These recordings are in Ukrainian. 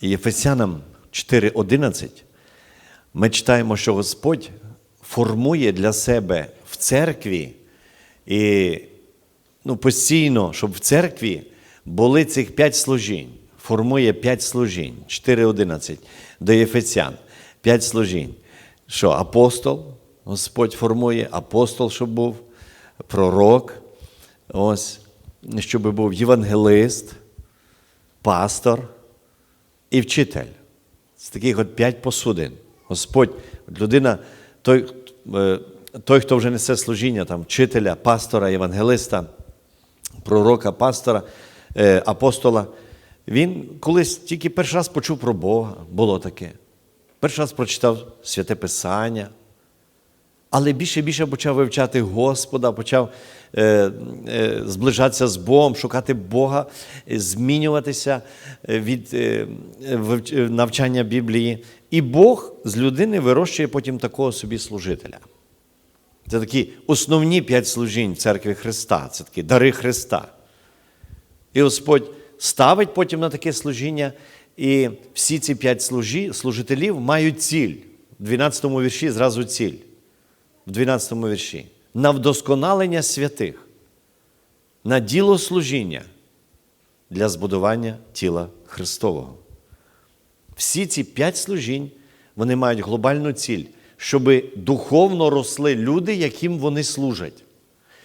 Єфесянам 4.11 ми читаємо, що Господь формує для себе в церкві і ну, постійно, щоб в церкві були цих п'ять служінь. Формує п'ять служінь, 4.11 до Єфесян. П'ять служінь. Що апостол, Господь формує, апостол, щоб був, пророк, ось, щоб був євангелист, пастор і вчитель. З таких от п'ять посудин. Господь, людина, той, е, той, хто вже несе служіння, там, вчителя, пастора, євангелиста, пророка, пастора, е, апостола, він колись тільки перший раз почув про Бога, було таке. Перший раз прочитав святе Писання, але більше і більше почав вивчати Господа, почав зближатися з Богом, шукати Бога, е, змінюватися е, від е, е, навчання Біблії. І Бог з людини вирощує потім такого собі служителя. Це такі основні п'ять служінь в церкві Христа, це такі дари Христа. І Господь ставить потім на таке служіння, і всі ці п'ять служі, служителів мають ціль. В 12 вірші зразу ціль. В 12 вірші. На вдосконалення святих, на діло служіння для збудування тіла Христового. Всі ці п'ять служінь вони мають глобальну ціль, щоб духовно росли люди, яким вони служать.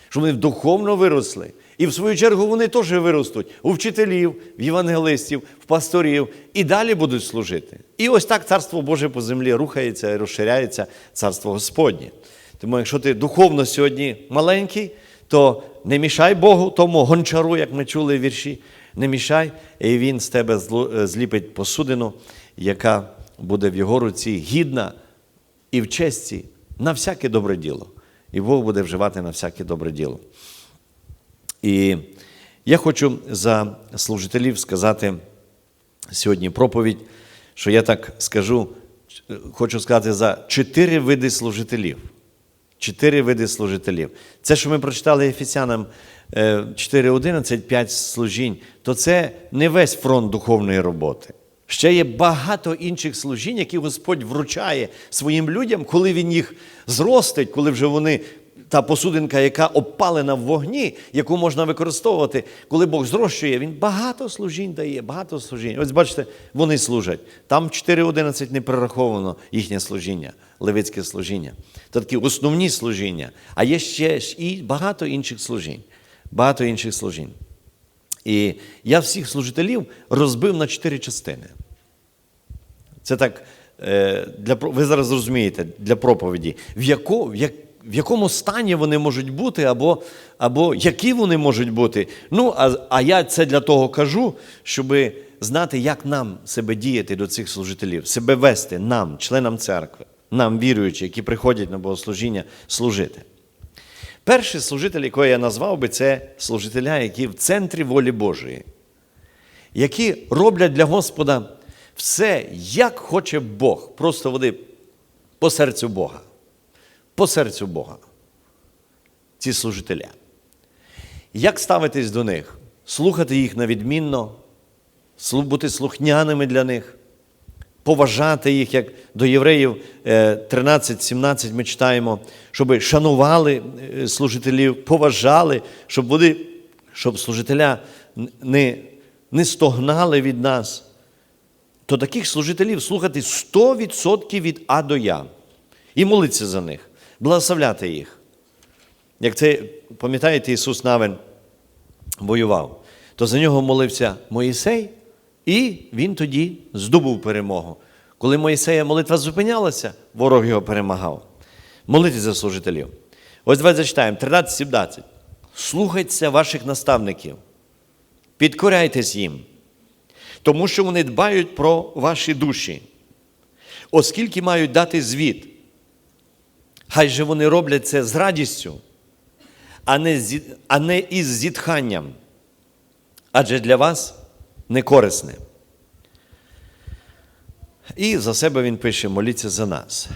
Щоб вони духовно виросли. І в свою чергу вони теж виростуть у вчителів, в євангелистів, в пасторів і далі будуть служити. І ось так Царство Боже по землі рухається і розширяється Царство Господнє. Тому, якщо ти духовно сьогодні маленький, то не мішай Богу, тому гончару, як ми чули в вірші, не мішай, і він з тебе е, зліпить посудину, яка буде в його руці гідна і в честі на всяке добре діло. І Бог буде вживати на всяке добре діло. І я хочу за служителів сказати сьогодні проповідь, що я так скажу, е, хочу сказати за чотири види служителів. Чотири види служителів. Це, що ми прочитали Ефесянам е, 4.11, 5 служінь, то це не весь фронт духовної роботи. Ще є багато інших служінь, які Господь вручає своїм людям, коли Він їх зростить, коли вже вони, та посудинка, яка опалена в вогні, яку можна використовувати, коли Бог зрощує, Він багато служінь дає, багато служінь. Ось бачите, вони служать. Там 4.11 не перераховано їхнє служіння, левицьке служіння. Це такі основні служіння. А є ще і багато інших служінь. Багато інших служінь. І я всіх служителів розбив на чотири частини. Це так, е, для, ви зараз зрозумієте, для проповіді, в, яко, в, як, в якому стані вони можуть бути, або, або які вони можуть бути. Ну, а, а я це для того кажу, щоб знати, як нам себе діяти до цих служителів, себе вести нам, членам церкви, нам, віруючи, які приходять на богослужіння, служити. Перший служитель, якого я назвав би, це служителя, які в центрі волі Божої, які роблять для Господа все, як хоче Бог. Просто вони по серцю Бога. По серцю Бога. Ці служителя. Як ставитись до них? Слухати їх навідмінно, бути слухняними для них, поважати їх, як до євреїв е, 13-17 ми читаємо, щоб шанували е, служителів, поважали, щоб вони, щоб служителя не, не стогнали від нас. То таких служителів слухати 100% від А до Я. І молитися за них, благословляти їх. Як це, пам'ятаєте, Ісус Навин воював, то за нього молився Моїсей, і він тоді здобув перемогу. Коли Моїсея молитва зупинялася, ворог його перемагав. Молитись за служителів. Ось давайте зачитаємо 13-17. Слухайтеся ваших наставників, підкоряйтесь їм, тому що вони дбають про ваші душі, оскільки мають дати звіт. Хай же вони роблять це з радістю, а не, зі- а не із зітханням, адже для вас не корисне. І за себе він пише: моліться за нас.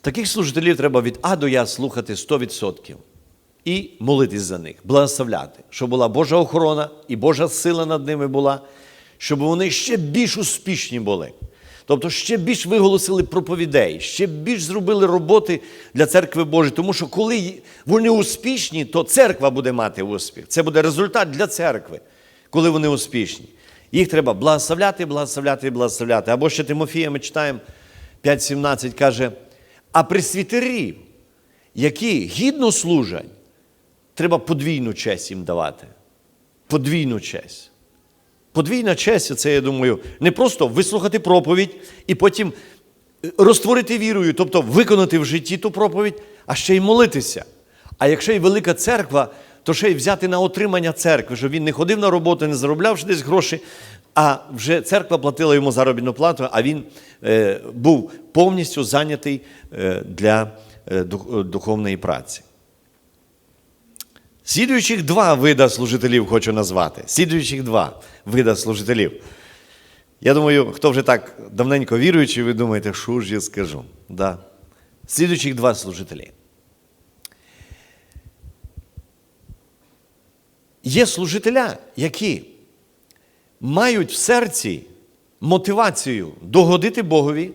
Таких служителів треба від А до Я слухати 100% і молитись за них, благословляти, щоб була Божа охорона і Божа сила над ними була, щоб вони ще більш успішні були. Тобто ще більш виголосили проповідей, ще більш зробили роботи для церкви Божої. Тому що коли вони успішні, то церква буде мати успіх. Це буде результат для церкви, коли вони успішні. Їх треба благословляти, благословляти і благословляти. Або ще Тимофія ми читаємо 5.17 каже, а присвітерів, які гідно служать, треба подвійну честь їм давати. Подвійну честь. Подвійна честь це, я думаю, не просто вислухати проповідь і потім е, розтворити вірою, тобто виконати в житті ту проповідь, а ще й молитися. А якщо й велика церква, то ще й взяти на отримання церкви, щоб він не ходив на роботу, не заробляв десь гроші, а вже церква платила йому заробітну плату, а він е, був повністю зайнятий е, для е, духовної праці. Слідуючих два вида служителів хочу назвати. Слідуючих два вида служителів. Я думаю, хто вже так давненько віруючий, ви думаєте, що ж я скажу. Да. Слідуючих два служителі. Є служителя, які мають в серці мотивацію догодити Богові,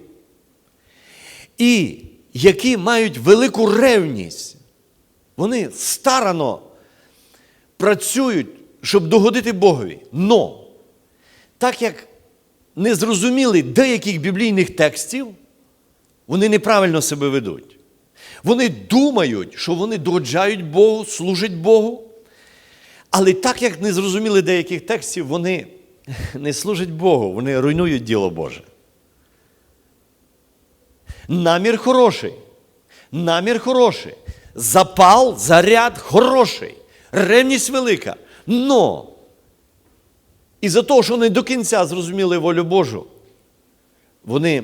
і які мають велику ревність. Вони старано працюють, щоб догодити Богові. Но, так як не зрозуміли деяких біблійних текстів, вони неправильно себе ведуть. Вони думають, що вони догоджають Богу, служать Богу. Але так як не зрозуміли деяких текстів, вони не служать Богу, вони руйнують діло Боже. Намір хороший. Намір хороший. Запал, заряд хороший. Ревність велика. Но із-за того, що вони до кінця зрозуміли волю Божу, вони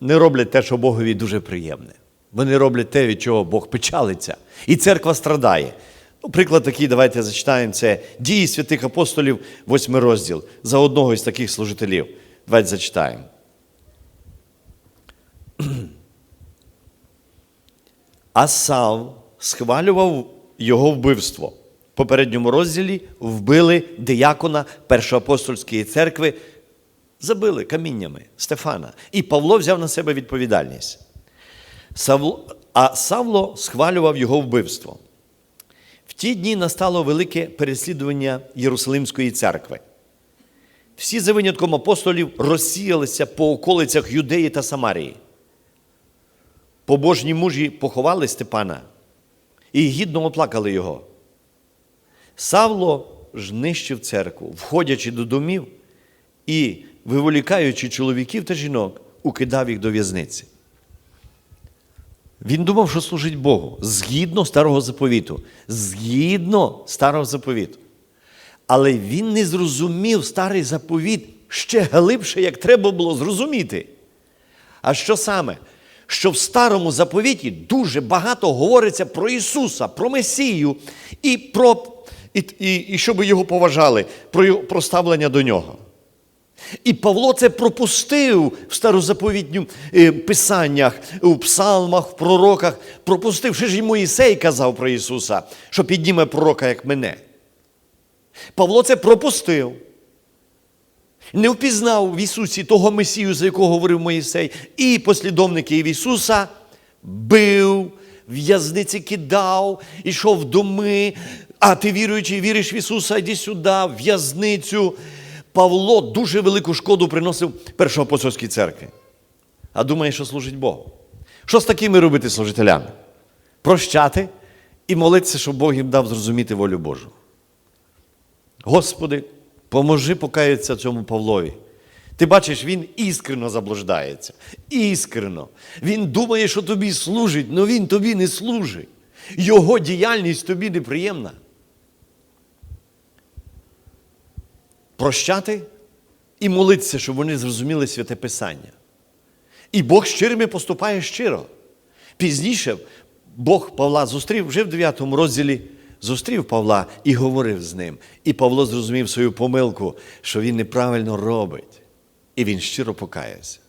не роблять те, що Богові дуже приємне. Вони роблять те, від чого Бог печалиться. І церква страдає. Ну, приклад такий, давайте зачитаємо. Це дії святих апостолів, восьмий розділ, за одного із таких служителів. Давайте зачитаємо. А Сав схвалював його вбивство. В попередньому розділі вбили диякона Першоапостольської церкви, забили каміннями Стефана. І Павло взяв на себе відповідальність. А Савло схвалював його вбивство. В ті дні настало велике переслідування Єрусалимської церкви. Всі за винятком апостолів розсіялися по околицях Юдеї та Самарії. Побожні мужі поховали Степана і гідно оплакали його. Савло ж нищив церкву, входячи до домів і, виволікаючи чоловіків та жінок, укидав їх до в'язниці. Він думав, що служить Богу згідно старого заповіту, згідно старого заповіту. Але він не зрозумів старий заповіт ще глибше, як треба було зрозуміти. А що саме? Що в старому заповіті дуже багато говориться про Ісуса, про Месію і про і, і, і щоб його поважали, про, про ставлення до нього. І Павло це пропустив в старозаповітню е, писаннях, у псалмах, в пророках. Пропустив, ще ж і Моїсей казав про Ісуса, що підніме пророка, як мене. Павло це пропустив. Не впізнав в Ісусі того Месію, за якого говорив Моїсей, і послідовників Ісуса бив, в'язниці кидав, ішов доми. А ти віруючий, віриш в Ісуса, йди сюди, в в'язницю. Павло дуже велику шкоду приносив першоапостольській церкві. А думає, що служить Богу. Що з такими робити служителями? Прощати і молитися, щоб Бог їм дав зрозуміти волю Божу. Господи, поможи покаятися цьому Павлові. Ти бачиш, він іскрено заблуждається. Іскрено. Він думає, що тобі служить, але він тобі не служить. Його діяльність тобі неприємна. Прощати і молитися, щоб вони зрозуміли святе Писання. І Бог щирими поступає щиро. Пізніше Бог Павла зустрів вже в 9 розділі, зустрів Павла і говорив з ним. І Павло зрозумів свою помилку, що він неправильно робить. І він щиро покаявся.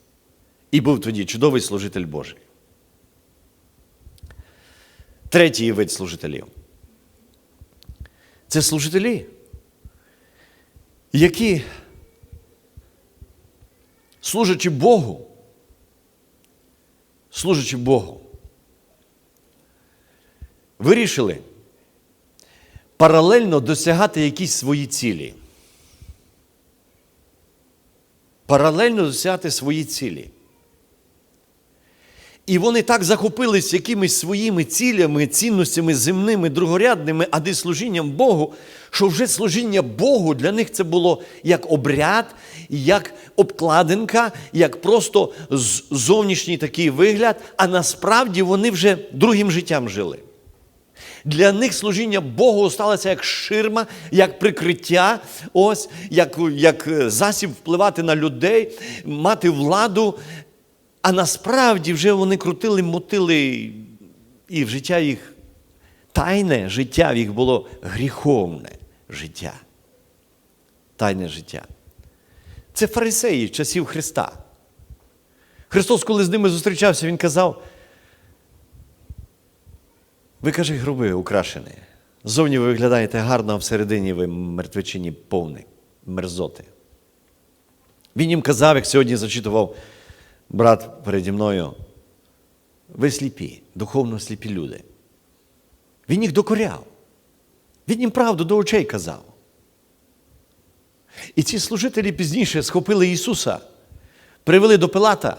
І був тоді чудовий служитель Божий. Третій вид служителів. Це служителі, які, служачи Богу, служачи Богу, вирішили паралельно досягати якісь свої цілі. Паралельно досягати свої цілі. І вони так захопились якимись своїми цілями, цінностями земними, другорядними, а де служінням Богу, що вже служіння Богу для них це було як обряд, як обкладинка, як просто зовнішній такий вигляд, а насправді вони вже другим життям жили. Для них служіння Богу сталося як ширма, як прикриття, ось, як, як е, засіб впливати на людей, мати владу. А насправді вже вони крутили, мотили, і в життя їх тайне життя в їх було гріховне життя. Тайне життя. Це фарисеї часів Христа. Христос, коли з ними зустрічався, Він казав, ви каже, груби украшені. Зовні ви виглядаєте гарно, а всередині ви мертвечині повні мерзоти. Він їм казав, як сьогодні зачитував брат переді мною, ви сліпі, духовно сліпі люди. Він їх докоряв. Він їм правду до очей казав. І ці служителі пізніше схопили Ісуса, привели до Пилата.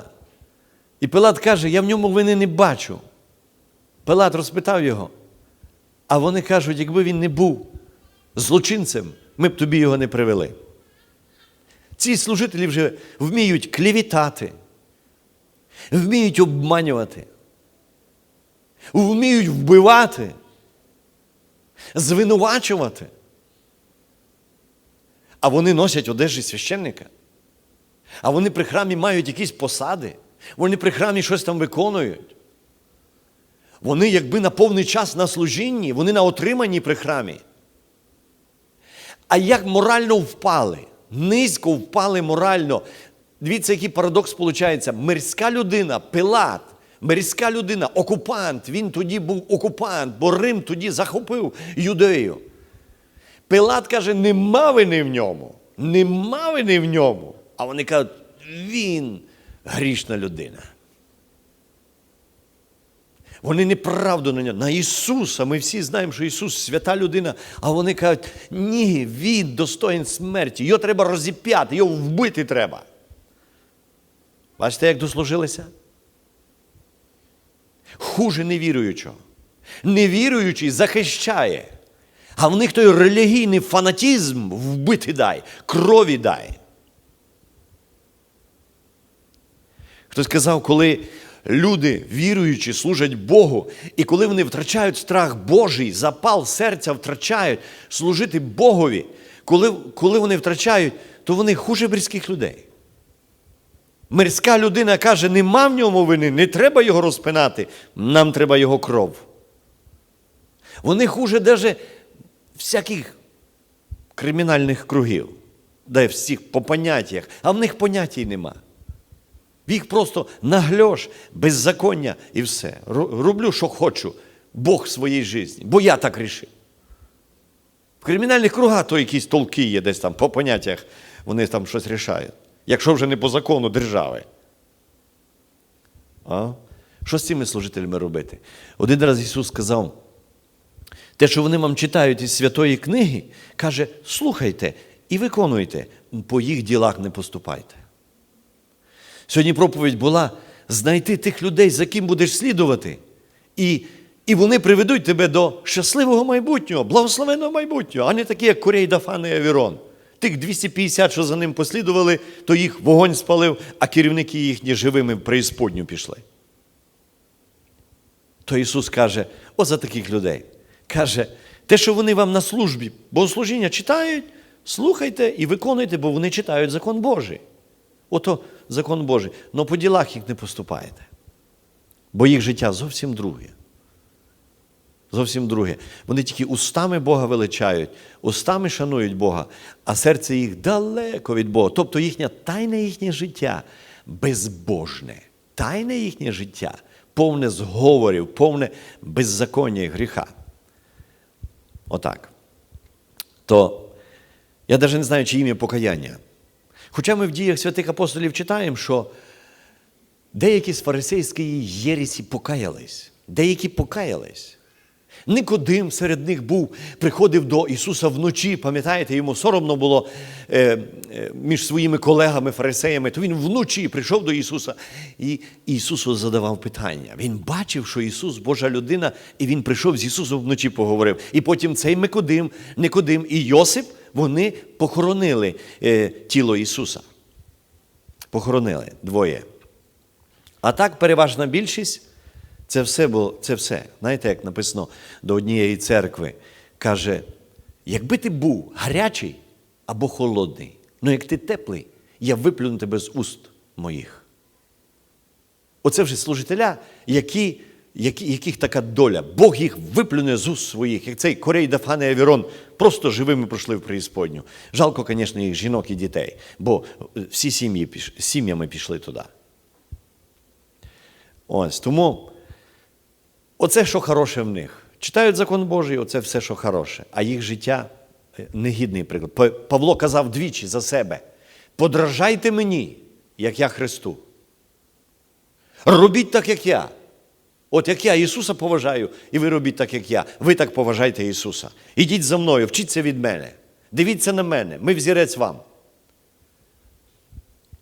І Пилат каже, я в ньому вини не бачу. Пилат розпитав його, а вони кажуть, якби він не був злочинцем, ми б тобі його не привели. Ці служителі вже вміють клівітати, вміють обманювати, вміють вбивати, звинувачувати. А вони носять одежі священника. А вони при храмі мають якісь посади, вони при храмі щось там виконують. Вони, якби на повний час на служінні, вони на отриманні при храмі. А як морально впали, низько впали морально. Дивіться, який парадокс виходить. Мирська людина, Пилат, мирська людина, окупант. Він тоді був окупант, бо Рим тоді захопив юдею. Пилат каже, нема вини в ньому. Нема вини в ньому. А вони кажуть, він грішна людина. Вони неправду на нього, на Ісуса. Ми всі знаємо, що Ісус свята людина, а вони кажуть, ні, Він достоїн смерті, його треба розіп'яти, його вбити треба. Бачите, як дослужилися? Хуже невіруючого. Невіруючий захищає. А в них той релігійний фанатізм вбити дай, крові дай. Хтось сказав, коли люди, віруючі, служать Богу, і коли вони втрачають страх Божий, запал серця втрачають служити Богові, коли, коли вони втрачають, то вони хуже мирських людей. Мирська людина каже, нема в ньому вини, не треба його розпинати, нам треба його кров. Вони хуже навіть всяких кримінальних кругів, де всіх по поняттях, а в них поняття нема. Їх просто нагльош, беззаконня і все. Роблю, що хочу, Бог в своїй житті, бо я так рішив. В кримінальних кругах то якісь толки є десь там по поняттях, вони там щось рішають. Якщо вже не по закону держави. А? Що з цими служителями робити? Один раз Ісус сказав, те, що вони вам читають із святої книги, каже, слухайте і виконуйте, по їх ділах не поступайте. Сьогодні проповідь була знайти тих людей, за ким будеш слідувати, і, і вони приведуть тебе до щасливого майбутнього, благословеного майбутнього, а не такі, як Курей, Дафан і Авірон. Тих 250, що за ним послідували, то їх вогонь спалив, а керівники їхні живими в преісподню пішли. То Ісус каже, о за таких людей. Каже, те, що вони вам на службі, богослужіння читають, слухайте і виконуйте, бо вони читають закон Божий. Ото закон Божий. Но по ділах їх не поступаєте. Бо їх життя зовсім друге. Зовсім друге. Вони тільки устами Бога величають, устами шанують Бога, а серце їх далеко від Бога. Тобто їхнє тайне їхнє життя безбожне. Тайне їхнє життя, повне зговорів, повне беззаконня і гріха. Отак. То Я навіть не знаю, чи ім'я покаяння. Хоча ми в діях святих апостолів читаємо, що деякі з фарисейської єресі покаялись, деякі покаялись. Никодим серед них був, приходив до Ісуса вночі, пам'ятаєте, йому соромно було е, е, між своїми колегами, фарисеями, то він вночі прийшов до Ісуса і Ісусу задавав питання. Він бачив, що Ісус Божа людина, і Він прийшов з Ісусом вночі поговорив. І потім цей Никодим, Никодим і Йосип, вони похоронили е, тіло Ісуса. Похоронили двоє. А так, переважна більшість це все було, це все. Знаєте, як написано до однієї церкви, каже: якби ти був гарячий або холодний, ну як ти теплий, я виплюну тебе з уст моїх. Оце вже служителя, які, які, яких така доля. Бог їх виплюне з уст своїх, як цей Корей Дафан Авірон, просто живими пройшли в преісподню. Жалко, звісно, їх жінок і дітей, бо всі сім'ї сім'ями пішли туди. Ось тому оце, що хороше в них. Читають закон Божий, оце все, що хороше, а їх життя е, негідний приклад. Павло казав двічі за себе: подражайте мені, як я Христу. Робіть так, як я. От як я Ісуса поважаю, і ви робіть так, як я. Ви так поважайте Ісуса. Ідіть за мною, вчіться від мене. Дивіться на мене, ми взірець вам.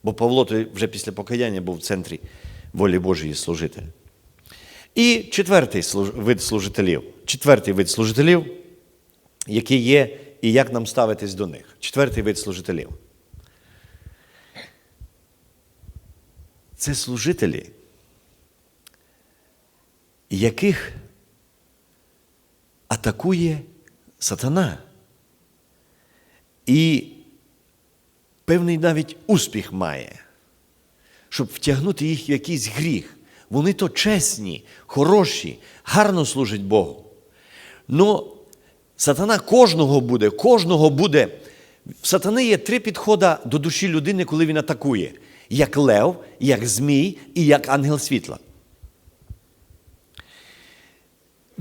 Бо Павло вже після покаяння був в центрі волі Божої служителя. І четвертий вид служителів. Четвертий вид служителів, який є, і як нам ставитись до них. Четвертий вид служителів. Це служителі, яких атакує сатана. І певний навіть успіх має, щоб втягнути їх в якийсь гріх. Вони то чесні, хороші, гарно служать Богу. Ну, сатана кожного буде, кожного буде. В сатани є три підходи до душі людини, коли він атакує: як лев, як змій і як ангел світла.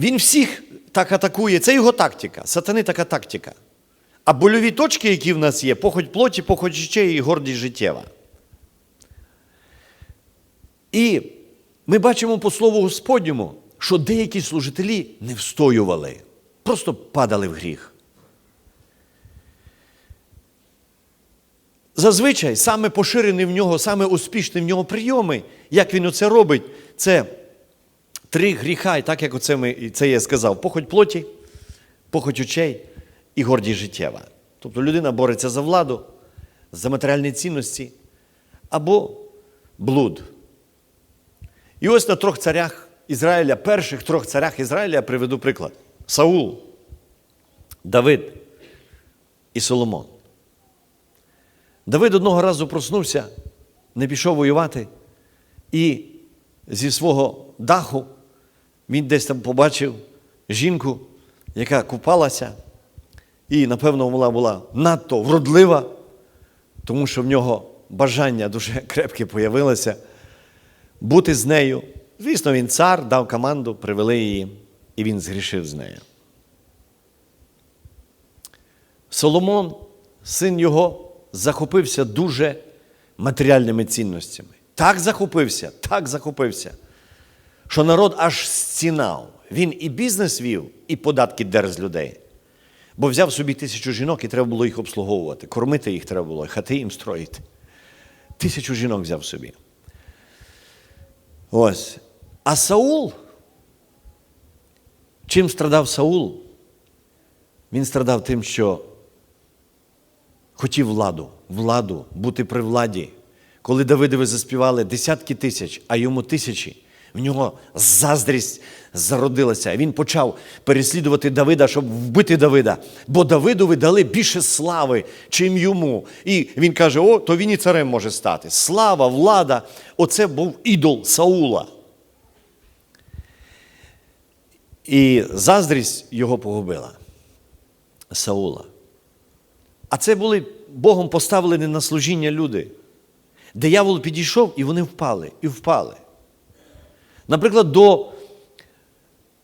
Він всіх так атакує. Це його тактика. Сатани така тактика. А больові точки, які в нас є, похоть плоті, похоть ще і гордість життєва. І ми бачимо по слову Господньому, що деякі служителі не встоювали, просто падали в гріх. Зазвичай саме поширений в нього, саме успішний в нього прийоми, як він оце робить, це три гріха, і так як оце ми, це я сказав, похоть плоті, похоть очей і гордість життєва. Тобто людина бореться за владу, за матеріальні цінності або блуд. І ось на трьох царях Ізраїля, перших трьох царях Ізраїля я приведу приклад: Саул, Давид і Соломон. Давид одного разу проснувся, не пішов воювати, і зі свого даху він десь там побачив жінку, яка купалася, і, напевно, вона була надто вродлива, тому що в нього бажання дуже крепке появилося бути з нею. Звісно, він цар, дав команду, привели її, і він згрішив з нею. Соломон, син його, захопився дуже матеріальними цінностями. Так захопився, так захопився, що народ аж стінав. Він і бізнес вів, і податки дер з людей. Бо взяв собі тисячу жінок і треба було їх обслуговувати. Кормити їх треба було, хати їм строїти. Тисячу жінок взяв собі. Ось. А Саул, чим страдав Саул? Він страдав тим, що хотів владу, владу, бути при владі. Коли Давидові заспівали десятки тисяч, а йому тисячі, в нього заздрість зародилася. Він почав переслідувати Давида, щоб вбити Давида. Бо Давидові дали більше слави, чим йому. І він каже: о, то він і царем може стати. Слава, влада оце був ідол Саула. І заздрість його погубила. Саула. А це були Богом поставлені на служіння люди. Диявол підійшов, і вони впали, і впали. Наприклад, до,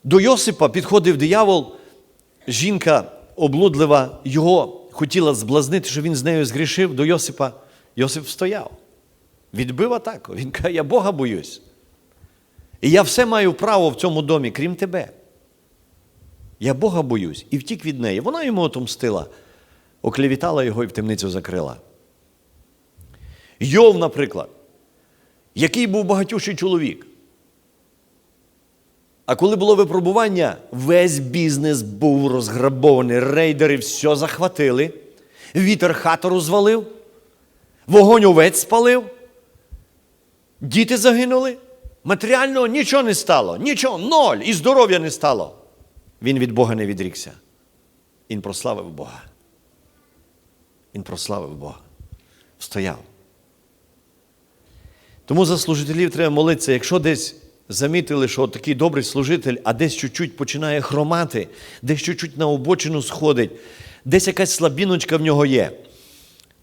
до Йосипа підходив диявол, жінка облудлива, його хотіла зблазнити, що він з нею згрішив до Йосипа, Йосип стояв. Відбив атаку. Він каже, я Бога боюсь. І я все маю право в цьому домі, крім тебе. Я Бога боюсь і втік від неї. Вона йому отомстила, оклівітала його і в темницю закрила. Йов, наприклад, який був багатющий чоловік. А коли було випробування, весь бізнес був розграбований, рейдери все захватили, вітер хату розвалив, вогонь овець спалив, діти загинули. Матеріального нічого не стало, нічого, ноль, і здоров'я не стало. Він від Бога не відрікся. Він прославив Бога. Він прославив Бога. Стояв. Тому за служителів треба молитися, якщо десь замітили, що такий добрий служитель, а десь чуть-чуть починає хромати, десь чуть-чуть на обочину сходить, десь якась слабіночка в нього є.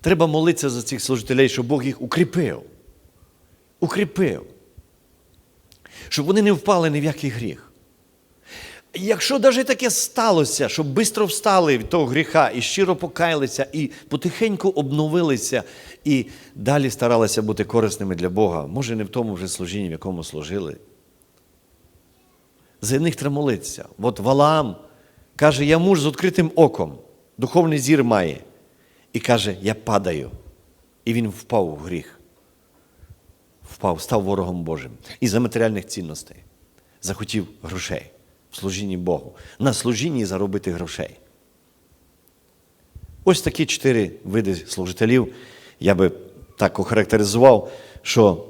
Треба молитися за цих служителей, щоб Бог їх укріпив. Укріпив. Щоб вони не впали ні в який гріх. Якщо навіть таке сталося, щоб швидко встали від того гріха і щиро покаялися, і потихеньку обновилися, і далі старалися бути корисними для Бога, може, не в тому вже служінні, в якому служили. За них треба молитися. От Валаам каже, я муж з відкритим оком, духовний зір має. І каже, я падаю. І він впав у гріх. Впав, став ворогом Божим. І за матеріальних цінностей. Захотів грошей в служінні Богу. На служінні заробити грошей. Ось такі чотири види служителів. Я би так охарактеризував, що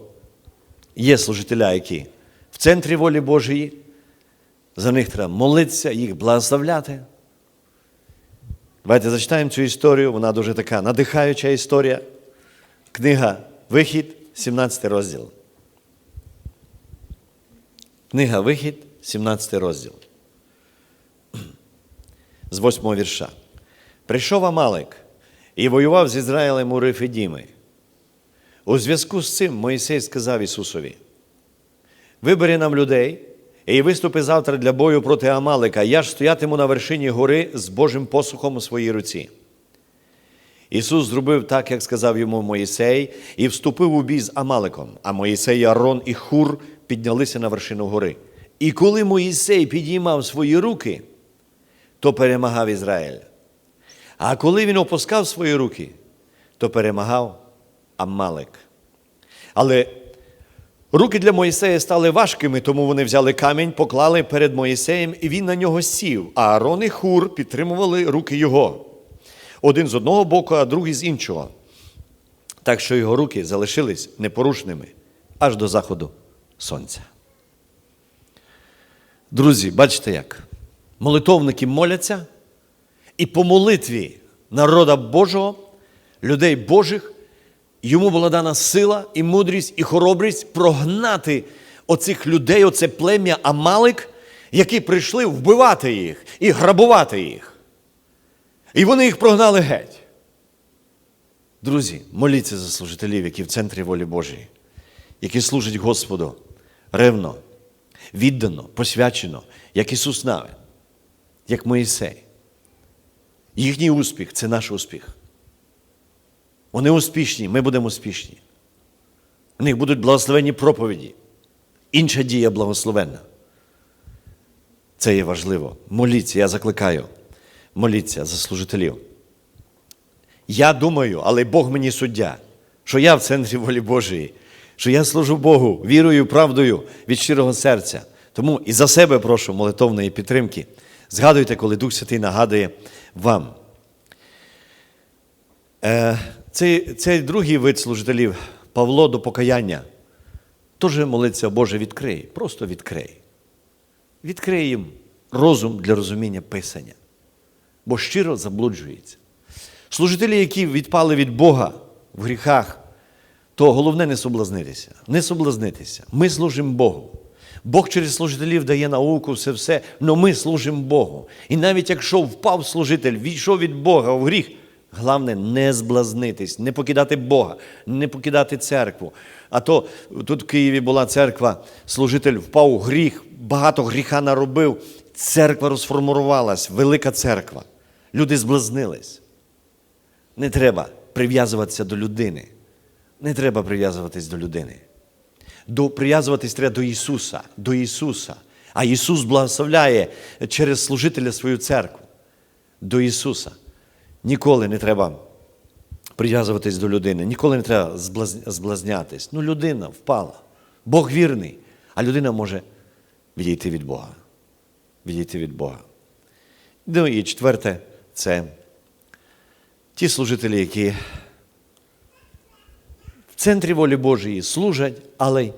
є служителя, які в центрі волі Божої, за них треба молитися, їх благословляти. Давайте зачитаємо цю історію, вона дуже така надихаюча історія. Книга Вихід, 17 розділ. Книга Вихід, 17 розділ. З 8 вірша. Прийшов Амалик і воював з Ізраїлем у Рифидіми. У зв'язку з цим Моїсей сказав Ісусові: Вибери нам людей і виступи завтра для бою проти Амалика. Я ж стоятиму на вершині гори з Божим посухом у своїй руці. Ісус зробив так, як сказав йому Моїсей, і вступив у бій з Амаликом. А Моїсей, Арон і Хур піднялися на вершину гори. І коли Моїсей підіймав свої руки, то перемагав Ізраїль. А коли він опускав свої руки, то перемагав Амалик. Але руки для Моїсея стали важкими, тому вони взяли камінь, поклали перед Моїсеєм, і він на нього сів. А Арон і Хур підтримували руки його. Один з одного боку, а другий з іншого. Так що його руки залишились непорушними аж до заходу сонця. Друзі, бачите як? Молитовники моляться, і по молитві народа Божого, людей Божих, йому була дана сила і мудрість, і хоробрість прогнати оцих людей, оце плем'я Амалик, які прийшли вбивати їх і грабувати їх. І вони їх прогнали геть. Друзі, моліться за служителів, які в центрі волі Божої, які служать Господу ревно, віддано, посвячено, як Ісус Навин, як Моїсей. Їхній успіх це наш успіх. Вони успішні, ми будемо успішні. У них будуть благословенні проповіді. Інша дія благословенна. Це є важливо. Моліться, я закликаю. Моліться за служителів. Я думаю, але Бог мені суддя, що я в центрі волі Божої, що я служу Богу вірою, правдою від щирого серця. Тому і за себе прошу молитовної підтримки. Згадуйте, коли Дух Святий нагадує вам. Е, Цей, цей другий вид служителів, Павло до покаяння, теж молиться, Боже, відкрий, просто відкрий. Відкрий їм розум для розуміння Писання, бо щиро заблуджується. Служителі, які відпали від Бога в гріхах, то головне не соблазнитися. Не соблазнитися. Ми служимо Богу. Бог через служителів дає науку, все все, але ми служимо Богу. І навіть якщо впав служитель, відійшов від Бога в гріх, головне не зблазнитись, не покидати Бога, не покидати церкву. А то тут в Києві була церква, служитель впав у гріх, багато гріха наробив, церква розформувалась, велика церква. Люди зблазнились. Не треба прив'язуватися до людини. Не треба прив'язуватись до людини. До, прив'язуватись треба до Ісуса, до Ісуса. А Ісус благословляє через служителя свою церкву. До Ісуса. Ніколи не треба прив'язуватись до людини, ніколи не треба зблазнятись. Ну, людина впала. Бог вірний, а людина може відійти від Бога. Відійти від Бога. Ну і четверте, це ті служителі, які в центрі волі Божої служать, але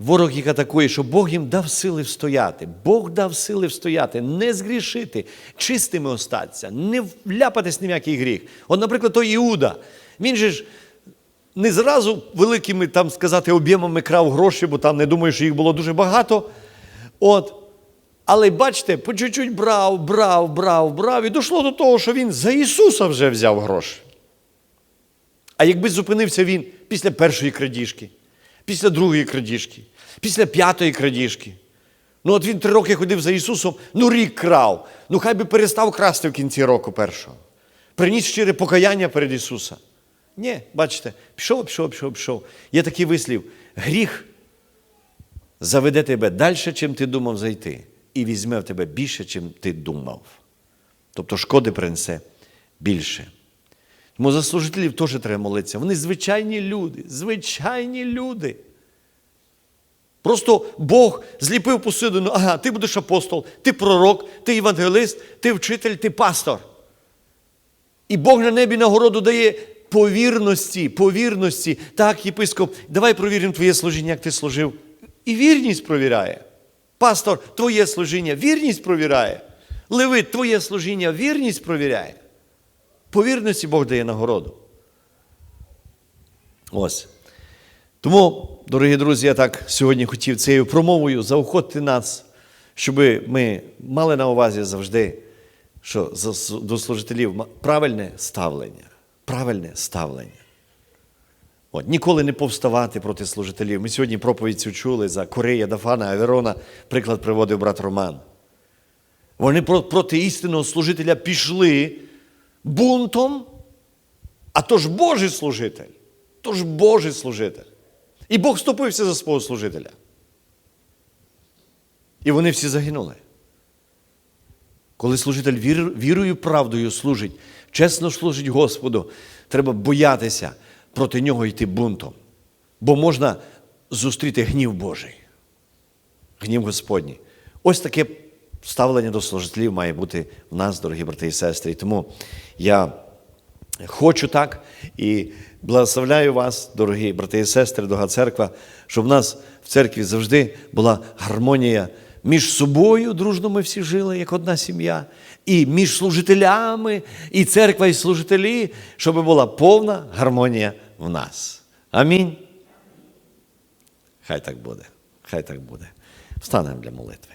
ворог їх атакує, що Бог їм дав сили встояти. Бог дав сили встояти, не згрішити, чистими остатися, не вляпатись ні в який гріх. От, наприклад, той Іуда, він же ж не зразу великими, там сказати, об'ємами крав гроші, бо там не думаю, що їх було дуже багато. От. Але бачите, по чуть-чуть брав, брав, брав, брав, і дійшло до того, що він за Ісуса вже взяв гроші. А якби зупинився він після першої крадіжки, після другої крадіжки, після п'ятої крадіжки. Ну, от він три роки ходив за Ісусом, ну рік крав. Ну хай би перестав красти в кінці року першого. Приніс щире покаяння перед Ісуса. Ні, бачите, пішов, пішов, пішов, пішов. Є такий вислів: гріх заведе тебе далі, чим ти думав зайти, і візьме в тебе більше, чим ти думав. Тобто шкоди принесе більше. Тому за служителів теж треба молитися. Вони звичайні люди, звичайні люди. Просто Бог зліпив посудину, ага, ти будеш апостол, ти пророк, ти євангелист, ти вчитель, ти пастор. І Бог на небі нагороду дає по вірності, по вірності. Так, єпископ, давай провіримо твоє служіння, як ти служив. І вірність провіряє. Пастор, твоє служіння, вірність провіряє. Левит, твоє служіння, вірність провіряє. По вірності Бог дає нагороду. Ось. Тому, дорогі друзі, я так сьогодні хотів цією промовою заохотити нас, щоб ми мали на увазі завжди, що до служителів правильне ставлення. Правильне ставлення. От, ніколи не повставати проти служителів. Ми сьогодні проповідь цю чули за Корея, Дафана, Аверона, приклад приводив брат Роман. Вони проти істинного служителя пішли бунтом, а то ж Божий служитель, то ж Божий служитель. І Бог вступився за свого служителя. І вони всі загинули. Коли служитель вір, вірою, правдою служить, чесно служить Господу, треба боятися проти нього йти бунтом. Бо можна зустріти гнів Божий, гнів Господній. Ось таке ставлення до служителів має бути в нас, дорогі брати і сестри. І тому я хочу так і благословляю вас, дорогі брати і сестри, дорога церква, щоб в нас в церкві завжди була гармонія між собою, дружно ми всі жили, як одна сім'я, і між служителями, і церква, і служителі, щоб була повна гармонія в нас. Амінь. Хай так буде. Хай так буде. Встанемо для молитви.